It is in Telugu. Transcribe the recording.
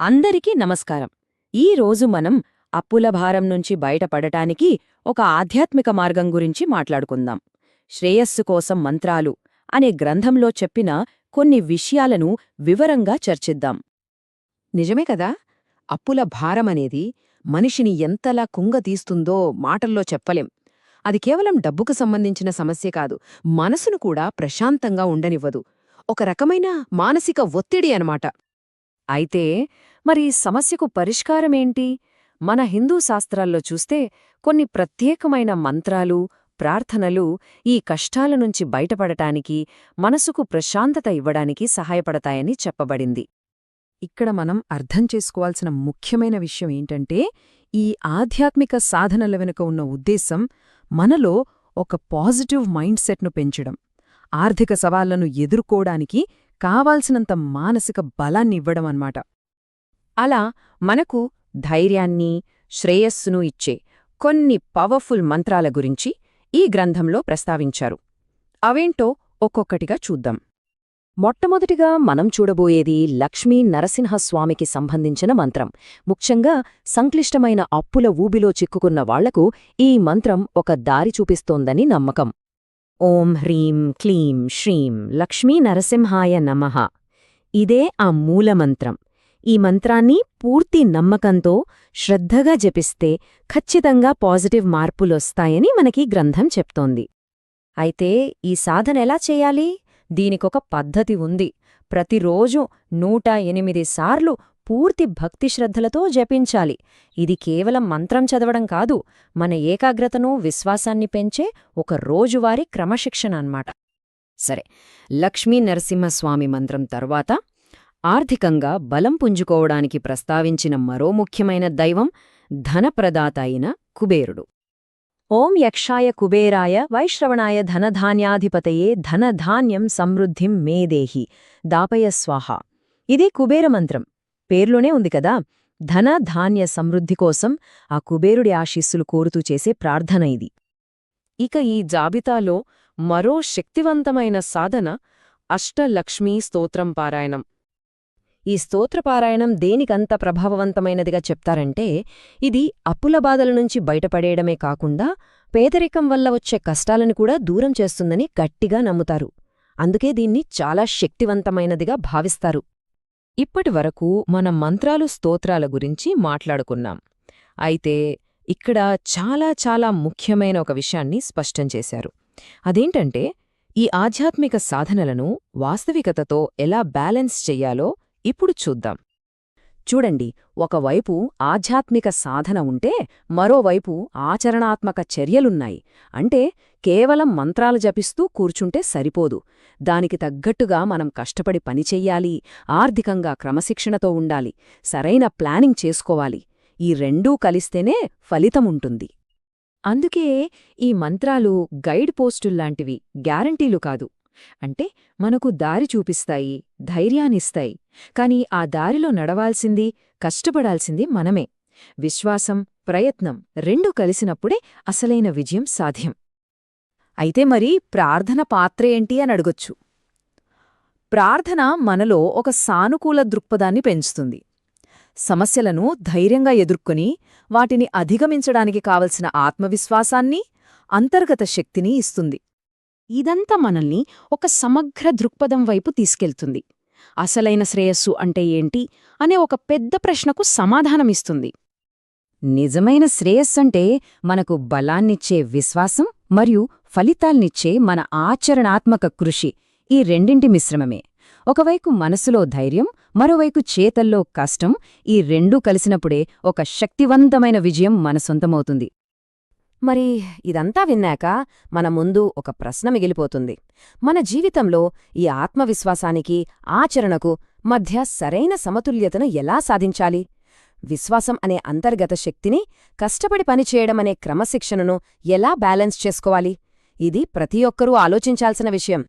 అందరికీ నమస్కారం. ఈ రోజు మనం అప్పుల భారం నుంచి బయటపడటానికి ఒక ఆధ్యాత్మిక మార్గం గురించి మాట్లాడుకుందాం. శ్రేయస్సు కోసం మంత్రాలు అనే గ్రంథంలో చెప్పిన కొన్ని విషయాలను వివరంగా చర్చిద్దాం. నిజమే కదా? అప్పుల భారమనేది మనిషిని ఎంతలా కుంగతీస్తుందో మాటల్లో చెప్పలేం. అది కేవలం డబ్బుకు సంబంధించిన సమస్య కాదు మనసును కూడా ప్రశాంతంగా ఉండనివ్వదు. ఒక రకమైన మానసిక ఒత్తిడి అనమాట అయితే మరి ఈ సమస్యకు పరిష్కారమేంటి? మన హిందూ శాస్త్రాల్లో చూస్తే కొన్ని ప్రత్యేకమైన మంత్రాలు ప్రార్థనలు ఈ కష్టాల నుంచి బయటపడటానికి మనసుకు ప్రశాంతత ఇవ్వడానికి సహాయపడతాయని చెప్పబడింది. ఇక్కడ మనం అర్థం చేసుకోవాల్సిన ముఖ్యమైన విషయం ఏంటంటే ఈ ఆధ్యాత్మిక సాధనల వెనుక ఉన్న ఉద్దేశం మనలో ఒక పాజిటివ్ మైండ్ సెట్ను పెంచడం. ఆర్థిక సవాళ్ళను ఎదుర్కోవడానికి కావాల్సినంత మానసిక బలాన్ని ఇవ్వడం అన్నమాట అలా మనకు ధైర్యాన్ని శ్రేయస్సును ఇచ్చే కొన్ని పవర్ఫుల్ మంత్రాల గురించి ఈ గ్రంథంలో ప్రస్తావించారు. అవేంటో ఒక్కొక్కటిగా చూద్దాం. మొట్టమొదటిగా మనం చూడబోయేది లక్ష్మీ నరసింహస్వామికి సంబంధించిన మంత్రం. ముఖ్యంగా సంక్లిష్టమైన అప్పుల ఊబిలో చిక్కుకున్న వాళ్ళకు ఈ మంత్రం ఒక దారి చూపిస్తోందని నమ్మకం. ఓం హ్రీం క్లీం శ్రీం లక్ష్మీ నరసింహాయ నమః. ఇదే ఆ మూలమంత్రం. ఈ మంత్రాన్ని పూర్తి నమ్మకంతో శ్రద్ధగా జపిస్తే ఖచ్చితంగా పాజిటివ్ మార్పులొస్తాయని మనకి గ్రంథం చెప్తోంది. అయితే ఈ సాధన ఎలా చేయాలి? దీనికొక పద్ధతి ఉంది. ప్రతిరోజు నూట ఎనిమిది సార్లు పూర్తి భక్తి శ్రద్ధలతో జపించాలి. ఇది కేవలం మంత్రం చదవడం కాదు మన ఏకాగ్రతను విశ్వాసాన్ని పెంచే ఒక రోజువారీ క్రమశిక్షణ అన్నమాట. సరే లక్ష్మీ నరసింహస్వామి మంత్రం తర్వాత ఆర్థికంగా బలం పుంజుకోవడానికి ప్రస్తావించిన మరో ముఖ్యమైన దైవం ధనప్రదాత అయిన కుబేరుడు. ఓం యక్షాయ కుబేరాయ వైశ్రవణాయ ధనధాన్యాధిపతయే ధనధాన్యం సమృద్ధిం మేదేహి దాపయ స్వాహ. ఇదే కుబేర మంత్రం. పేర్లోనే ఉంది కదా. ధన ధాన్య సమృద్ధి కోసం ఆ కుబేరుడి ఆశీస్సులు కోరుతూ చేసే ప్రార్థన ఇది. ఇక ఈ జాబితాలో మరో శక్తివంతమైన సాధన అష్టలక్ష్మీ స్తోత్రం పారాయణం. ఈ స్తోత్రపారాయణం దేనికంత ప్రభావవంతమైనదిగా చెప్తారంటే ఇది అప్పుల బాధల నుంచి బయటపడేయడమే కాకుండా పేదరికం వల్ల వచ్చే కష్టాలను కూడా దూరం చేస్తుందని గట్టిగా నమ్ముతారు. అందుకే దీన్ని చాలా శక్తివంతమైనదిగా భావిస్తారు. ఇప్పటివరకు మనం మంత్రాలు స్తోత్రాల గురించి మాట్లాడుకున్నాం. అయితే ఇక్కడ చాలా చాలా ముఖ్యమైన ఒక విషయాన్ని స్పష్టం చేశారు. అదేంటంటే ఈ ఆధ్యాత్మిక సాధనలను వాస్తవికతతో ఎలా బ్యాలెన్స్ చెయ్యాలో ఇప్పుడు చూద్దాం. చూడండి ఒకవైపు ఆధ్యాత్మిక సాధన ఉంటే మరోవైపు ఆచరణాత్మక చర్యలున్నాయి. అంటే కేవలం మంత్రాలు జపిస్తూ కూర్చుంటే సరిపోదు. దానికి తగ్గట్టుగా మనం కష్టపడి పనిచెయ్యాలి ఆర్థికంగా క్రమశిక్షణతో ఉండాలి సరైన ప్లానింగ్ చేసుకోవాలి. ఈ రెండూ కలిస్తేనే ఫలితముంటుంది అందుకే ఈ మంత్రాలు గైడ్ పోస్టుల్లాంటివి గ్యారంటీలు కాదు. అంటే మనకు దారి చూపిస్తాయి ధైర్యాన్నిస్తాయి కాని ఆ దారిలో నడవాల్సింది కష్టపడాల్సింది మనమే. విశ్వాసం ప్రయత్నం రెండూ కలిసినప్పుడే అసలైన విజయం సాధ్యం. అయితే మరి ప్రార్థన పాత్ర ఏంటి అని అడగొచ్చు. ప్రార్థన మనలో ఒక సానుకూల దృక్పథాన్ని పెంచుతుంది. సమస్యలను ధైర్యంగా ఎదుర్కొని వాటిని అధిగమించడానికి కావలసిన ఆత్మవిశ్వాసాన్ని అంతర్గత శక్తిని ఇస్తుంది. ఇదంతా మనల్ని ఒక సమగ్ర దృక్పథం వైపు తీసుకెళ్తుంది. అసలైన శ్రేయస్సు అంటే ఏంటి అనే ఒక పెద్ద ప్రశ్నకు సమాధానమిస్తుంది. నిజమైన శ్రేయస్సంటే మనకు బలాన్నిచ్చే విశ్వాసం మరియు ఫలితాల్నిచ్చే మన ఆచరణాత్మక కృషి ఈ రెండింటి మిశ్రమమే. ఒకవైపు మనసులో ధైర్యం మరోవైపు చేతల్లో కష్టం ఈ రెండూ కలిసినప్పుడే ఒక శక్తివంతమైన విజయం మన సొంతమవుతుంది. మరి ఇదంతా విన్నాక మన ముందు ఒక ప్రశ్న మిగిలిపోతుంది. మన జీవితంలో ఈ ఆత్మవిశ్వాసానికి ఆచరణకు మధ్య సరైన సమతుల్యతను ఎలా సాధించాలి? విశ్వాసం అనే అంతర్గత శక్తిని కష్టపడి పనిచేయడమనే క్రమశిక్షణను ఎలా బ్యాలెన్స్ చేసుకోవాలి? ఇది ప్రతి ఒక్కరూ ఆలోచించాల్సిన విషయం.